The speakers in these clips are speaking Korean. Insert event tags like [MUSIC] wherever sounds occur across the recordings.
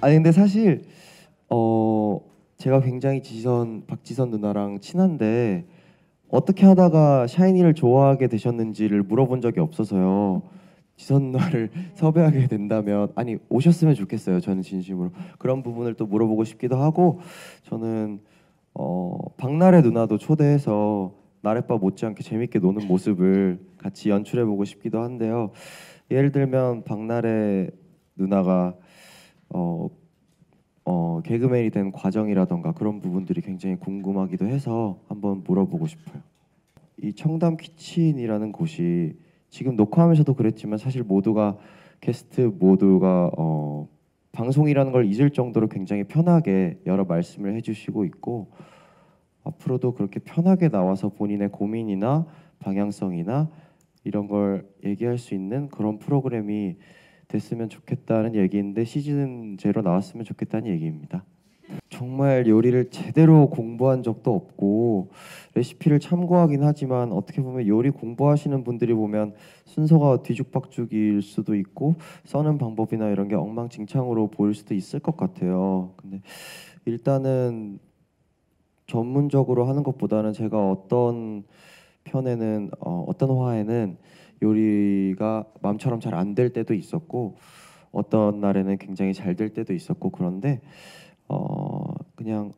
아니 근데 사실 어 제가 굉장히 지선 박지선 누나랑 친한데 어떻게 하다가 샤이니를 좋아하게 되셨는지를 물어본 적이 없어서요. 지선 누나를 [LAUGHS] 섭외하게 된다면 아니 오셨으면 좋겠어요. 저는 진심으로 그런 부분을 또 물어보고 싶기도 하고 저는 어 박나래 누나도 초대해서 나래바 못지않게 재밌게 노는 모습을 같이 연출해 보고 싶기도 한데요. 예를 들면 박나래 누나가 어, 어, 개그맨이 된 과정이라던가 그런 부분들이 굉장히 궁금하기도 해서 한번 물어보고 싶어요. 이 청담 키친이라는 곳이 지금 녹화하면서도 그랬지만 사실 모두가 게스트 모두가 어, 방송이라는 걸 잊을 정도로 굉장히 편하게 여러 말씀을 해주시고 있고 앞으로도 그렇게 편하게 나와서 본인의 고민이나 방향성이나 이런 걸 얘기할 수 있는 그런 프로그램이 됐으면 좋겠다는 얘기인데 시즌 제로 나왔으면 좋겠다는 얘기입니다. 정말 요리를 제대로 공부한 적도 없고 레시피를 참고하긴 하지만 어떻게 보면 요리 공부하시는 분들이 보면 순서가 뒤죽박죽일 수도 있고 써는 방법이나 이런 게 엉망진창으로 보일 수도 있을 것 같아요. 근데 일단은 전문적으로 하는 것보다는 제가 어떤 편에는 어, 어떤 화에는 요리가 마음처럼 잘 안 될 때도 있었고 어떤 날에는 굉장히 잘 될 때도 있었고 그런데 어 그냥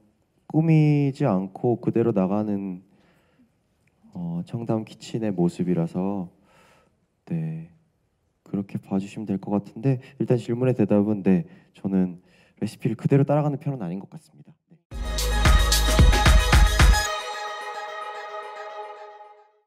꾸미지 않고 그대로 나가는 어 청담 키친의 모습이라서 네 그렇게 봐주시면 될 것 같은데 일단 질문의 대답은 네 저는 레시피를 그대로 따라가는 편은 아닌 것 같습니다.